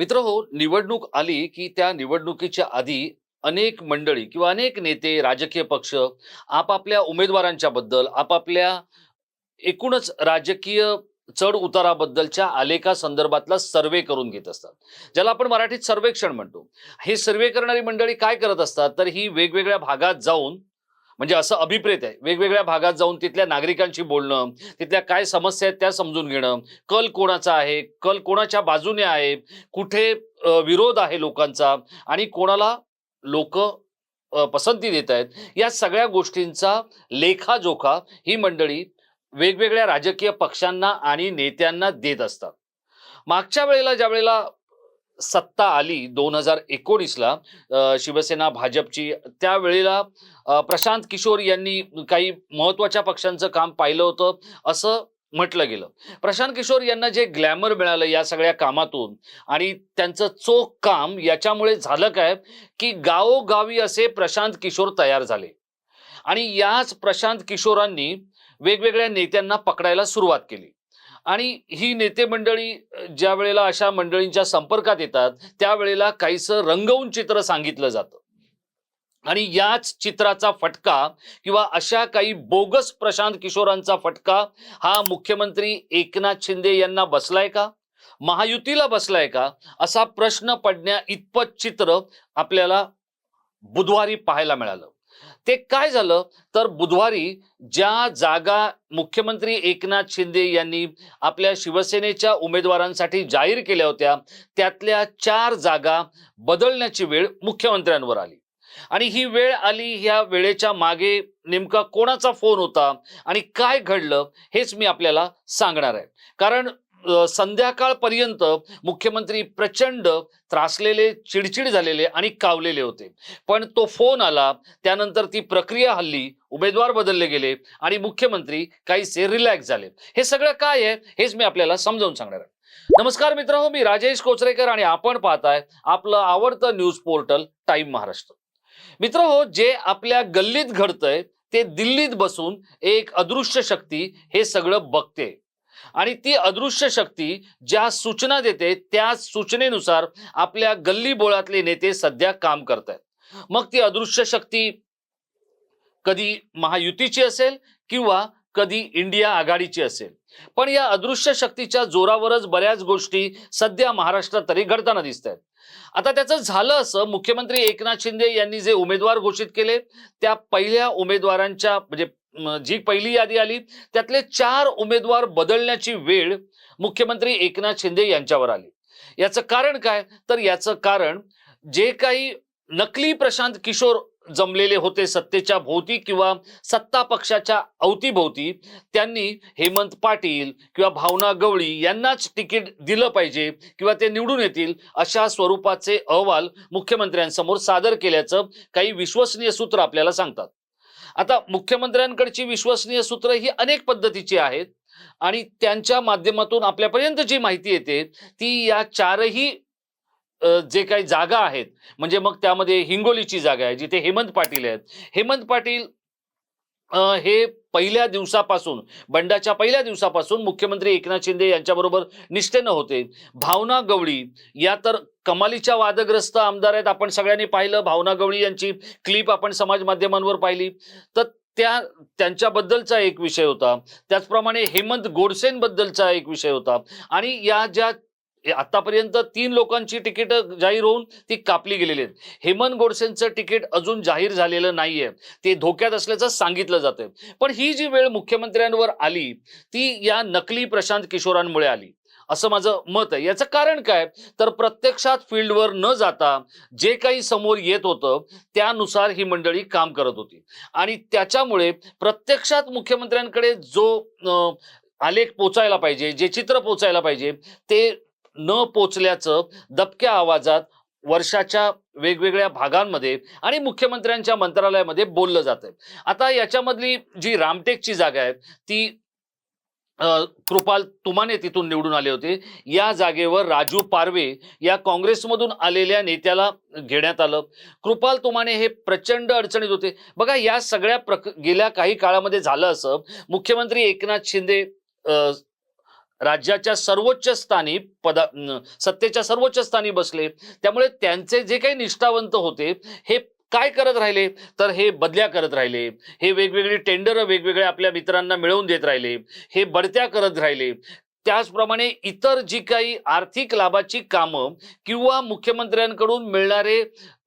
मित्र हो निवडणूक आली की त्या निवडणुकीच्या आधी अनेक मंडळी किंवा अनेक नेते राजकीय पक्ष आपापल्या उमेदवारांच्या बद्दल आपापल्या एकूणच राजकीय चढ उताराबद्दलच्या आलेखा संदर्भातला सर्वे करून घेत असतात. ज्याला आपण मराठीत सर्वेक्षण म्हणतो. हे सर्वे करणारी मंडळी काय करत असतात? तर ही वेगवेगळ्या भागात जाऊन म्हणजे असं अभिप्रेत आहे. वेगवेगळ्या भागात जाऊन तिथल्या नागरिकांशी बोलणं तिथल्या काय समस्या आहेत त्या समजून घेणं कल कोणाचा आहे कल कोणाच्या बाजूने आहे कुठे विरोध आहे लोकांचा आणि कोणाला लोक पसंती देत आहेत या सगळ्या गोष्टींचा लेखाजोखा ही मंडळी वेगवेगळ्या राजकीय पक्षांना आणि नेत्यांना देत असतात. मागच्या वेळेला ज्या वेळेला सत्ता आली दोन हजार एकोणीसला शिवसेना भाजपची. त्यावेळेला प्रशांत किशोर यांनी काही महत्त्वाच्या पक्षांचं काम पाहिलं होतं असं म्हटलं गेलं. प्रशांत किशोर यांना जे ग्लॅमर मिळालं या सगळ्या कामातून आणि त्यांचं चोख काम याच्यामुळे झालं काय की गावोगावी असे प्रशांत किशोर तयार झाले. आणि याच प्रशांत किशोरांनी वेगवेगळ्या नेत्यांना पकडायला सुरुवात केली. आणि ही नेते मंडळी ज्या वेळेला अशा मंडळींच्या संपर्कात येतात त्यावेळेला काहीसं रंगवून चित्र सांगितलं जातं. आणि याच चित्राचा फटका किंवा अशा काही बोगस प्रशांत किशोरांचा फटका हा मुख्यमंत्री एकनाथ शिंदे यांना बसलाय का? महायुतीला बसलाय का? असा प्रश्न पडण्या इतपत चित्र आपल्याला बुधवारी पाहायला मिळालं. ते काय झालं? तर बुधवारी ज्या जागा मुख्यमंत्री एकनाथ शिंदे यांनी आपल्या शिवसेनेच्या उमेदवारांसाठी जाहीर केल्या होत्या त्यातल्या चार जागा बदलण्याची वेळ मुख्यमंत्र्यांवर आली. आणि ही वेळ आली ह्या वेळेच्या मागे नेमका कोणाचा फोन होता आणि काय घडलं हेच मी आपल्याला सांगणार आहे. कारण संध्याकाळपर्यंत मुख्यमंत्री प्रचंड त्रासलेले चिडचिड झालेले आणि कावलेले होते. पण तो फोन आला त्यानंतर ती प्रक्रिया हल्ली उमेदवार बदलले गेले आणि मुख्यमंत्री काहीसे रिलॅक्स झाले. हे सगळं काय आहे हेच मी आपल्याला समजावून सांगणार आहे. नमस्कार मित्र हो मी राजेश कोचरेकर आणि आपण पाहताय आपलं आवडतं न्यूज पोर्टल टाइम महाराष्ट्र. मित्र हो जे आपल्या गल्लीत घडतंय ते दिल्लीत बसून एक अदृश्य शक्ती हे सगळं बघते. आणि ती अदृश्य शक्ती ज्या सूचना देते त्या सूचनेनुसार आपल्या गल्ली बोळातले नेते सध्या काम करत आहेत मग ती अदृश्य शक्ती कधी महायुतीची असेल किंवा कधी इंडिया आघाडीची असेल. पण या अदृश्य शक्तीच्या जोरावरच बऱ्याच गोष्टी सध्या महाराष्ट्रात तरी घडताना दिसत आहेत आता त्याचं झालं असं मुख्यमंत्री एकनाथ शिंदे यांनी जे उमेदवार घोषित केले त्या पहिल्या उमेदवारांच्या म्हणजे जी पहिली यादी आली त्यातले चार उमेदवार बदलण्याची वेळ मुख्यमंत्री एकनाथ शिंदे यांच्यावर आली. याचं कारण काय? तर याचं कारण जे काही नकली प्रशांत किशोर जमलेले होते सत्तेच्या भोवती किंवा सत्ता पक्षाच्या अवतीभोवती त्यांनी हेमंत पाटील किंवा भावना गवळी यांनाच तिकीट दिलं पाहिजे किंवा ते निवडून येतील अशा स्वरूपाचे अहवाल मुख्यमंत्र्यांसमोर सादर केल्याचं काही विश्वसनीय सूत्र आपल्याला सांगतात. आता मुख्यमंत्र्यांकडची विश्वसनीय सूत्र ही अनेक पद्धतीची आहेत आणि त्यांच्या माध्यमातून आपल्यापर्यंत जी माहिती येते ती या चारही जे काही जागा आहेत म्हणजे मग त्यामध्ये हिंगोलीची जागा आहे जिथे हेमंत पाटील आहेत. हेमंत पाटील हे पहिल्या दिवसापासून बंडाच्या पहिल्या दिवसापासून मुख्यमंत्री एकनाथ शिंदे यांच्याबरोबर निष्ठेनं होते. भावना गवळी या तर कमालीच्या वादग्रस्त आमदार आहेत. आपण सगळ्यांनी पाहिलं. भावना गवळी यांची क्लिप आपण समाज माध्यमांवर पाहिली. तर त्या त्यांच्याबद्दलचा एक विषय होता. त्याचप्रमाणे हेमंत गोडसेंबद्दलचा एक विषय होता. आणि या ज्या आतापर्यंत तीन लोकांची तिकीट जाहीर होऊन ती कापली गेलेली आहेत. हेमंत गोडसेंचं तिकीट अजून जाहीर झालेलं नाहीये. ते धोक्यात असल्याचं सांगितलं जातंय. पण ही जी वेळ मुख्यमंत्र्यांवर आली ती या नकली प्रशांत किशोरांमुळे आली. असं माझं मत आहे. याचं कारण काय? तर प्रत्यक्षात फील्डवर न जाता जे काही समोर येत होतं त्यानुसार ही मंडळी काम करत होती. आणि त्याच्यामुळे प्रत्यक्षात मुख्यमंत्र्यांकडे जो आलेख पोचायला पाहिजे जे चित्र पोचायला पाहिजे ते न पोचल्याचं दबक्या आवाजात वर्षाच्या वेगवेगळ्या भागांमध्ये आणि मुख्यमंत्र्यांच्या मंत्रालयामध्ये बोललं जातं आता याच्यामधली जी रामटेकची जागा आहे ती कृपाल तुमाने तिथून निवडून आले होते. या जागेवर राजू पारवे या काँग्रेसमधून आलेल्या नेत्याला घेण्यात आलं. कृपाल तुमाने हे प्रचंड अडचणीत होते. बघा या सगळ्या प्रक गेल्या काही काळामध्ये झालं असं मुख्यमंत्री एकनाथ शिंदे राज्याच्या सर्वोच्च स्थानी पदा सत्तेच्या सर्वोच्च स्थानी बसले. त्यामुळे त्यांचे जे काही निष्ठावंत होते हे काय करत राहिले? तर हे बदल्या करत राहिले. हे वेगवेगळी टेंडर वेगवेगळ्या आपल्या मित्रांना मिळवून देत राहिले. हे बढत्या करत राहिले. त्याचप्रमाणे इतर जी काही आर्थिक लाभाची कामं किंवा मुख्यमंत्र्यांकडून मिळणारे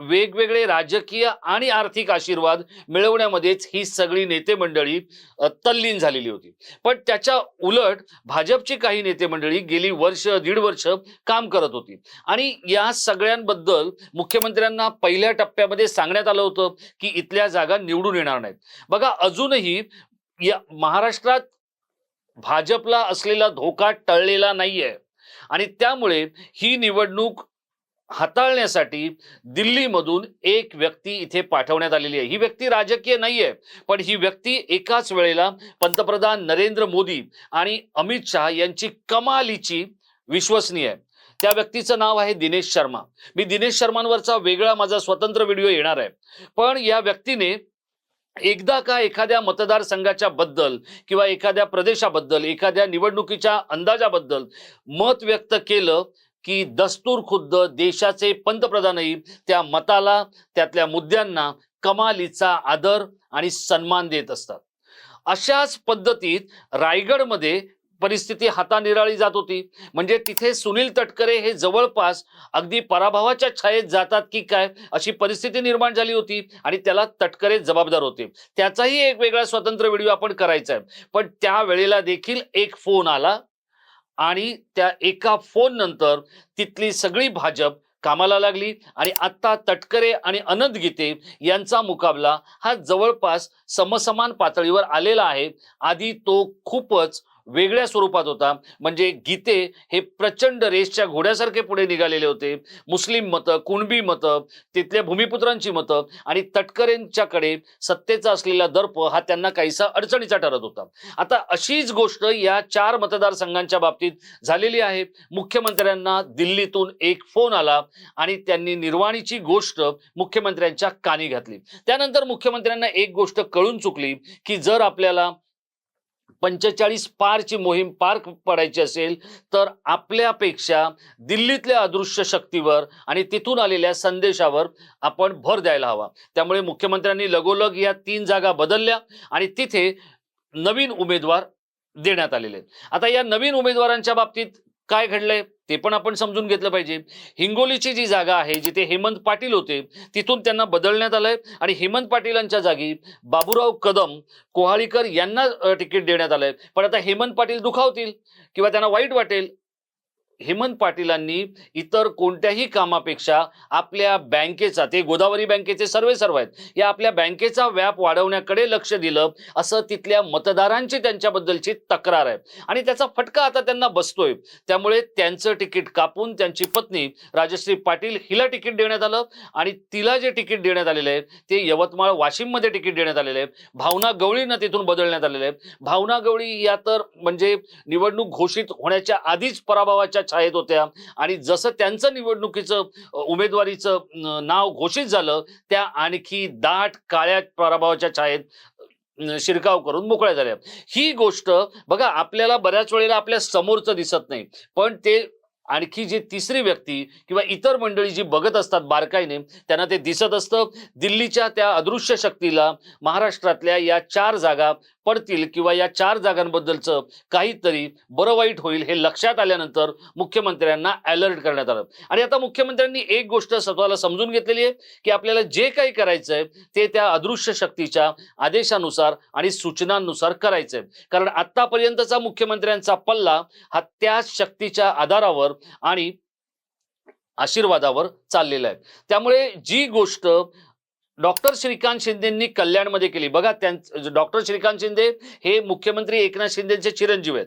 वेगवेगळे राजकीय आणि आर्थिक आशीर्वाद मिळवण्यामध्येच ही सगळी नेते मंडळी तल्लीन झालेली होती. पण त्याच्या उलट भाजपची काही नेते मंडळी गेली वर्ष दीड वर्ष काम करत होती. आणि या सगळ्यांबद्दल मुख्यमंत्र्यांना पहिल्या टप्प्यामध्ये सांगण्यात आलं होतं की इथल्या जागा निवडून येणार नाहीत. बघा अजूनही या महाराष्ट्रात भाजपला असलेला धोका टळलेला नाहीये. आणि त्यामुळे ही निवडणूक हाताळण्यासाठी दिल्लीमधून एक व्यक्ती इथे पाठवण्यात आलेली आहे. ही व्यक्ती राजकीय नाही आहे पण ही व्यक्ती एकाच वेळेला पंतप्रधान नरेंद्र मोदी आणि अमित शहा यांची कमालीची विश्वसनीय आहे. त्या व्यक्तीचं नाव आहे दिनेश शर्मा. मी दिनेश शर्मांवरचा वेगळा माझा स्वतंत्र व्हिडिओ येणार आहे. पण या व्यक्तीने एकदा का एखाद्या मतदारसंघाच्या बद्दल किंवा एखाद्या प्रदेशाबद्दल एखाद्या निवडणुकीच्या अंदाजाबद्दल मत व्यक्त केलं की दस्तूर खुद्द देशाचे पंतप्रधानही त्या मताला त्यातल्या मुद्द्यांना कमालीचा आदर आणि सन्मान देत असतात. अशाच पद्धतीत रायगडमध्ये परिस्थिती हातानिराळी जात होती. म्हणजे तिथे सुनील तटकरे हे जवळपास अगदी पराभवाच्या छायेत जातात की काय अशी परिस्थिती निर्माण झाली होती आणि त्याला तटकरे जबाबदार होते. त्याचाही एक वेगळा स्वतंत्र व्हिडिओ आपण करायचा आहे. पण त्या वेळेला देखील एक फोन आला आणि त्या एका फोन नंतर तिथली सगळी भाजप कामाला लागली आणि आता तटकरे आणि अनंत गीते यांचा मुकाबला हा जवळपास समसमान पातळीवर आलेला आहे. आधी तो खूपच वेगळ्या स्वरूपात होता. म्हणजे गीते हे प्रचंड रेसच्या घोड्यासारखे पुढे निघालेले होते. मुस्लिम मतं कुणबी मतं तिथल्या भूमिपुत्रांची मतं आणि तटकरेंच्याकडे सत्तेचा असलेला दर्प हा त्यांना काहीसा अडचणीचा ठरत होता. आता अशीच गोष्ट या चार मतदारसंघांच्या बाबतीत झालेली आहे. मुख्यमंत्र्यांना दिल्लीतून एक फोन आला आणि त्यांनी निर्वाणीची गोष्ट मुख्यमंत्र्यांच्या कानी घातली. त्यानंतर मुख्यमंत्र्यांना एक गोष्ट कळून चुकली की जर आपल्याला पंचेचाळीस पारची मोहीम पार पडायची असेल तर आपल्यापेक्षा दिल्लीतल्या अदृश्य शक्तीवर आणि तिथून आलेल्या संदेशावर आपण भर द्यायला हवा त्यामुळे मुख्यमंत्र्यांनी लगोलग या तीन जागा बदलल्या आणि तिथे नवीन उमेदवार देण्यात आलेले आहेत. आता या नवीन उमेदवारांच्या बाबतीत काय घडलंय ते पण आपण समजून घेतलं पाहिजे. हिंगोलीची जी जागा आहे जिथे हेमंत पाटील होते तिथून त्यांना बदलण्यात आलंय आणि हेमंत पाटीलांच्या जागी बाबूराव कदम कोहाळीकर यांना तिकीट देण्यात आलंय. पण आता हेमंत पाटील दुखावतील किंवा त्यांना वाईट वाटेल हेमंत पाटीलांनी इतर कोणत्याही कामापेक्षा आपल्या बँकेचा ते गोदावरी बँकेचे सर्वे सर्व आहेत या आपल्या बँकेचा व्याप वाढवण्याकडे लक्ष दिलं असं तिथल्या मतदारांची त्यांच्याबद्दलची तक्रार आहे. आणि त्याचा फटका आता त्यांना बसतोय. त्यामुळे त्यांचं तिकीट कापून त्यांची पत्नी राजश्री पाटील हिला तिकीट देण्यात आलं आणि तिला जे तिकीट देण्यात आलेलं आहे ते यवतमाळ वाशिममध्ये तिकीट देण्यात आलेलं आहे. भावना गवळींना तिथून बदलण्यात आलेलं आहे. भावना गवळी या तर म्हणजे निवडणूक घोषित होण्याच्या आधीच पराभवाच्या छायेत होत्या. आणि जसं त्यांचं निवडणुकीचं उमेदवारीचं नाव घोषित झालं त्या आणखी दाट काळ्या पराभवाच्या छायेत शिरकाव करून मोकळ्या झाल्या. ही गोष्ट बघा आपल्याला बऱ्याच वेळेला आपल्या समोरचं दिसत नाही. पण ते आणखी जी तिसरी व्यक्ती किंवा इतर मंडळी जी बघत असतात बारकाईने त्यांना ते दिसत असतं. दिल्लीच्या त्या अदृश्य शक्तीला महाराष्ट्रातल्या या चार जागा पडतील किंवा या चार जागांबद्दलचं काहीतरी बरं वाईट होईल हे लक्षात आल्यानंतर मुख्यमंत्र्यांना अलर्ट करण्यात आलं. आणि आता मुख्यमंत्र्यांनी एक गोष्ट स्वतःला समजून घेतलेली आहे की आपल्याला जे काही करायचं आहे ते त्या अदृश्य शक्तीच्या आदेशानुसार आणि सूचनांनुसार करायचं आहे. कारण आतापर्यंतचा मुख्यमंत्र्यांचा पल्ला हा त्या शक्तीच्या आधारावर आणि आशीर्वादावर चाललेला आहे. त्यामुळे जी गोष्ट डॉक्टर श्रीकांत शिंदेंनी कल्याणमध्ये केली. बघा त्यां डॉक्टर श्रीकांत शिंदे हे मुख्यमंत्री एकनाथ शिंदेचे चिरंजीव आहेत.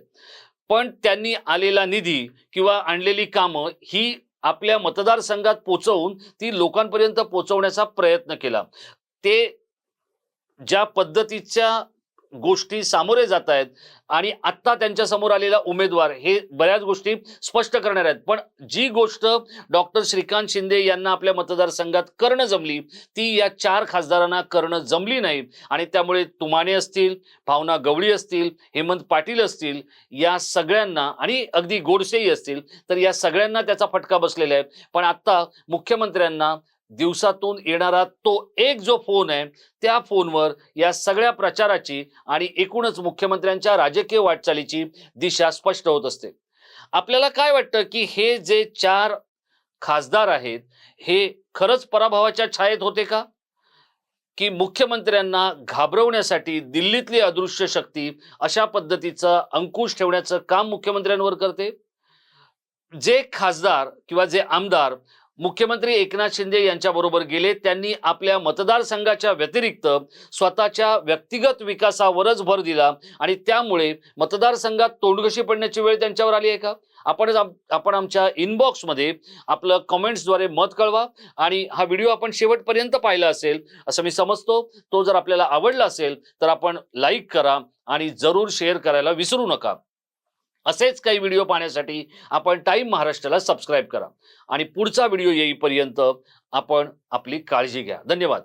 पण त्यांनी आलेला निधी किंवा आणलेली कामं ही आपल्या मतदारसंघात पोचवून ती लोकांपर्यंत पोचवण्याचा प्रयत्न केला. ते ज्या पद्धतीच्या गोष्टी सामोरे जात आहेत आणि आत्ता त्यांच्यासमोर आलेला उमेदवार हे बऱ्याच गोष्टी स्पष्ट करणार आहेत. पण जी गोष्ट डॉक्टर श्रीकांत शिंदे यांना आपल्या मतदारसंघात करणं जमली ती या चार खासदारांना करणं जमली नाही आणि त्यामुळे तुमाने असतील भावना गवळी असतील हेमंत पाटील असतील या सगळ्यांना आणि अगदी गोडसेही असतील तर या सगळ्यांना त्याचा फटका बसलेला आहे. पण आत्ता मुख्यमंत्र्यांना दिवसातून येणारा तो एक जो फोन आहे त्या फोनवर या सगळ्या प्रचाराची आणि एकूणच मुख्यमंत्र्यांच्या राजकीय वाटचालीची दिशा स्पष्ट होत असते. आपल्याला काय वाटतं की हे जे चार खासदार आहेत हे खरंच पराभवाच्या छायेत होते का? की मुख्यमंत्र्यांना घाबरवण्यासाठी दिल्लीतली अदृश्य शक्ती अशा पद्धतीचं अंकुश ठेवण्याचं काम मुख्यमंत्र्यांवर करते? जे खासदार किंवा जे आमदार मुख्यमंत्री एकनाथ शिंदे यांच्याबरोबर गेले. त्यांनी आपल्या मतदारसंघाच्या व्यतिरिक्त स्वतःच्या व्यक्तिगत विकासावरच भर दिला आणि त्यामुळे मतदारसंघात तोंडघशी पडण्याची वेळ त्यांच्यावर आली आहे का? आपण आपण आमच्या इनबॉक्समध्ये आपलं कमेंट्सद्वारे मत कळवा आणि हा व्हिडिओ आपण शेवटपर्यंत पाहिला असेल असं मी समजतो. तो जर आपल्याला आवडला असेल तर आपण लाईक करा आणि जरूर शेअर करायला विसरू नका. असेच काही व्हिडिओ पाहण्यासाठी आपण टाईम महाराष्ट्राला सबस्क्राईब करा. आणि पुढचा व्हिडिओ येईपर्यंत आपण आपली काळजी घ्या. धन्यवाद.